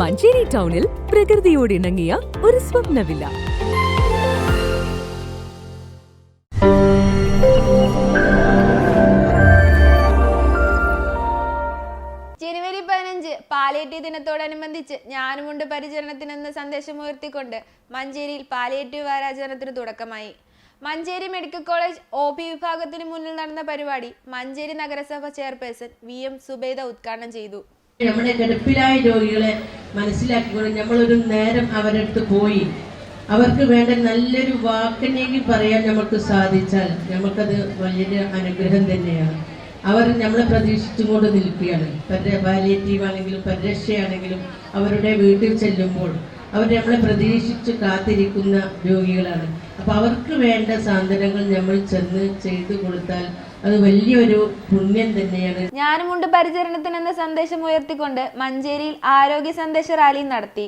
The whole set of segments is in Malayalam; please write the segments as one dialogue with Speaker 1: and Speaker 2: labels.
Speaker 1: മഞ്ചേരി ടൗണിൽ പ്രകൃതിയോട് ഇണങ്ങിയ ഒരു സ്വപ്നവില്ല.
Speaker 2: ജനുവരി പതിനഞ്ച് പാലിയേറ്റീവ് ദിനത്തോടനുബന്ധിച്ച് ഞാനുമുണ്ട് പരിചരണത്തിനെന്ന സന്ദേശം ഉയർത്തിക്കൊണ്ട് മഞ്ചേരിയിൽ പാലിയേറ്റീവ് വാരാചരണത്തിന് തുടക്കമായി. Manjeri medical college O P വിഭാഗത്തിന് മുന്നിൽ നടന്ന പരിപാടി മഞ്ചേരി നഗരസഭ ചെയർപേഴ്സൺ വി എം സുബൈദ ഉദ്ഘാടനം ചെയ്തു.
Speaker 3: നമ്മുടെ കിടപ്പിലായ രോഗികളെ മനസ്സിലാക്കിക്കൊണ്ട് നമ്മളൊരു നേരം അവരുടെ അടുത്ത് പോയി. അവർക്ക് വേണ്ട നല്ലൊരു വാക്കിനെങ്കിൽ പറയാൻ നമുക്ക് സാധിച്ചാൽ നമുക്കത് വലിയൊരു അനുഗ്രഹം തന്നെയാണ്. അവർ നമ്മളെ പ്രതീക്ഷിച്ചുകൊണ്ട് നിൽക്കുകയാണ്. പരി പാലിയേറ്റീവ് ആണെങ്കിലും പരിരക്ഷയാണെങ്കിലും അവരുടെ വീട്ടിൽ ചെല്ലുമ്പോൾ അവർ നമ്മളെ പ്രതീക്ഷിച്ച് കാത്തിരിക്കുന്ന രോഗികളാണ്. അപ്പോൾ അവർക്ക് വേണ്ട സാന്ത്വനങ്ങൾ നമ്മൾ ചെന്ന് ചെയ്തു കൊടുത്താൽ അത് വലിയൊരു പുണ്യം തന്നെയാണ്.
Speaker 2: ഞാനുമുണ്ട് പരിചരണത്തിനെന്ന സന്ദേശം ഉയർത്തിക്കൊണ്ട് മഞ്ചേരിയിൽ ആരോഗ്യ സന്ദേശ റാലി നടത്തി.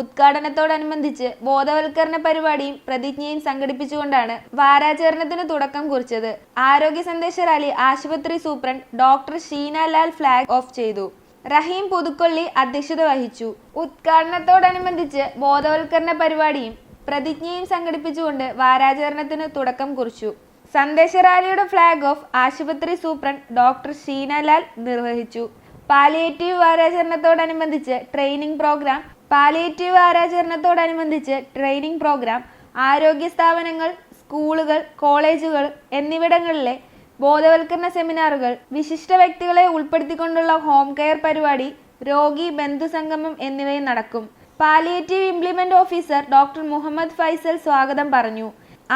Speaker 2: ഉദ്ഘാടനത്തോടനുബന്ധിച്ച് ബോധവൽക്കരണ പരിപാടിയും പ്രതിജ്ഞയും സംഘടിപ്പിച്ചുകൊണ്ടാണ് വാരാചരണത്തിന് തുടക്കം കുറിച്ചത്. ആരോഗ്യ സന്ദേശ റാലി ആശുപത്രി superintendent doctor Sheena Lal flag off ചെയ്തു. റഹീം പുതുക്കൊള്ളി അധ്യക്ഷത വഹിച്ചു. ഉദ്ഘാടനത്തോടനുബന്ധിച്ച് ബോധവൽക്കരണ പരിപാടിയും പ്രതിജ്ഞയും സംഘടിപ്പിച്ചുകൊണ്ട് വാരാചരണത്തിന് തുടക്കം കുറിച്ചു. സന്ദേശ റാലിയുടെ ഫ്ലാഗ് ഓഫ് ആശുപത്രി സൂപ്രണ്ട് ഡോക്ടർ ഷീനലാൽ നിർവഹിച്ചു. പാലിയേറ്റീവ് വാരാചരണത്തോടനുബന്ധിച്ച് ട്രെയിനിംഗ് പ്രോഗ്രാം പാലിയേറ്റീവ് വാരാചരണത്തോടനുബന്ധിച്ച് ട്രെയിനിംഗ് പ്രോഗ്രാം ആരോഗ്യ സ്ഥാപനങ്ങൾ സ്കൂളുകൾ കോളേജുകൾ എന്നിവിടങ്ങളിലെ ബോധവൽക്കരണ സെമിനാറുകൾ വിശിഷ്ട വ്യക്തികളെ ഉൾപ്പെടുത്തിക്കൊണ്ടുള്ള ഹോം കെയർ പരിപാടി രോഗി ബന്ധുസംഗമം എന്നിവയും നടക്കും. Palliative implement officer doctor Muhammad Faisal സ്വാഗതം പറഞ്ഞു.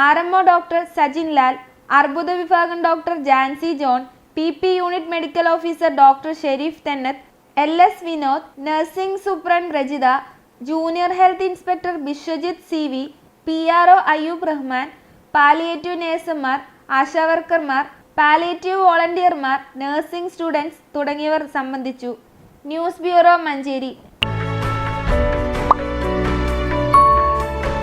Speaker 2: R M O doctor Sajin Lal അർബുദ വിഭാഗം doctor Jancy John P P unit medical officer doctor Shereef Thennath L S Vinod nursing superintendent Rajitha junior health inspector Biswajit C V P R O Ayyub Rahman palliative നേഴ്സുമാർ ആശാവർക്കർമാർ പാലിയേറ്റീവ് വോളണ്ടിയർമാർ നഴ്സിംഗ് സ്റ്റുഡൻസ് തുടങ്ങിയവർ സംബന്ധിച്ചു. News bureau Manjeri.